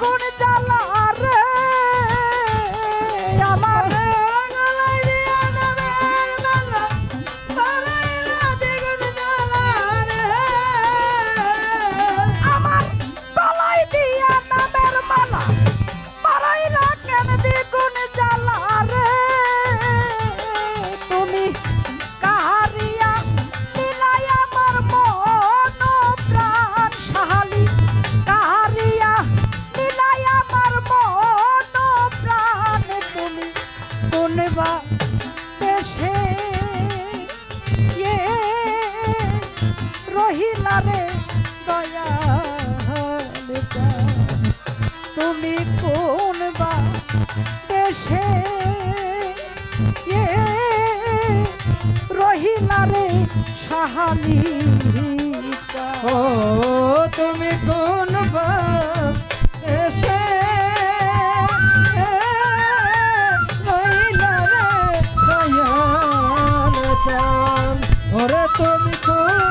কোন জ্বালা রহিলা রে দয়া তুমি কোন বা দেশে রহিলা রে সাহালি ও, তুমি কোন বা তুমি কোন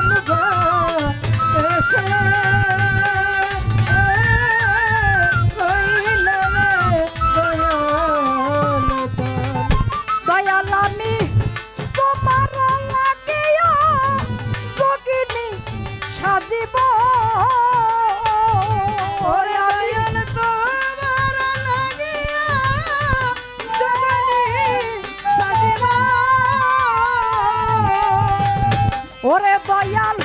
ওরে দয়াল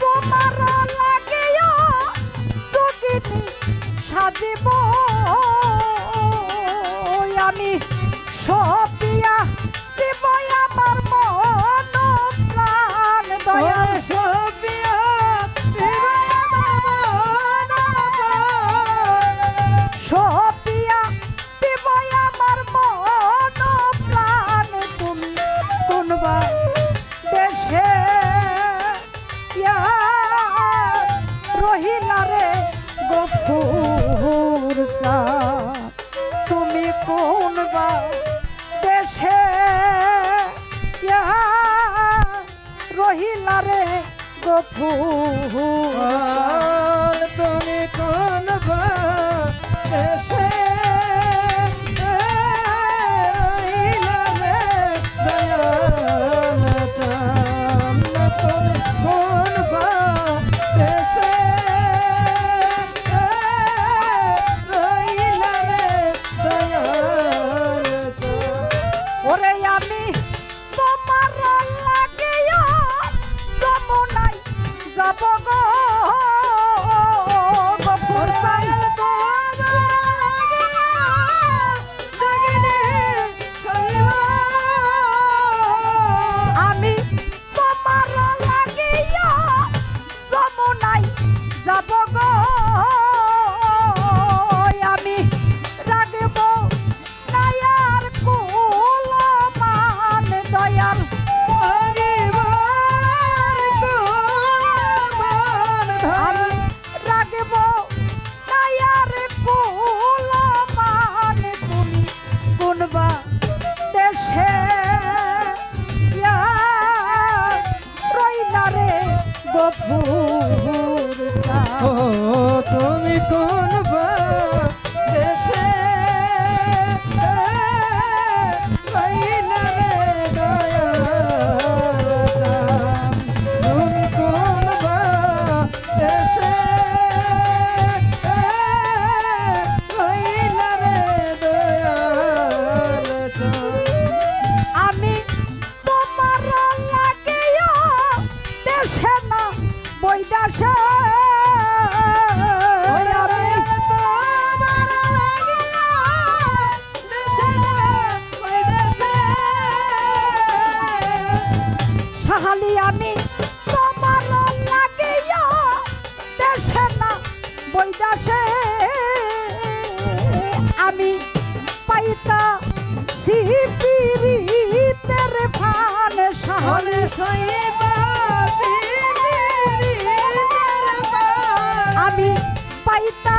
তোমার লাগিও সাজিব। গফুর চা তুমি কোন বা দেশে? রহিলা রে গফুর তুমি ফুল ও তুমি কোন খালি আমি তোমার লাগিয়া দেশে না বৈদাসে আমি পাইতা সিপিরি তেরে ফান সাহলে আমি পাইতা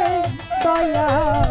দায়া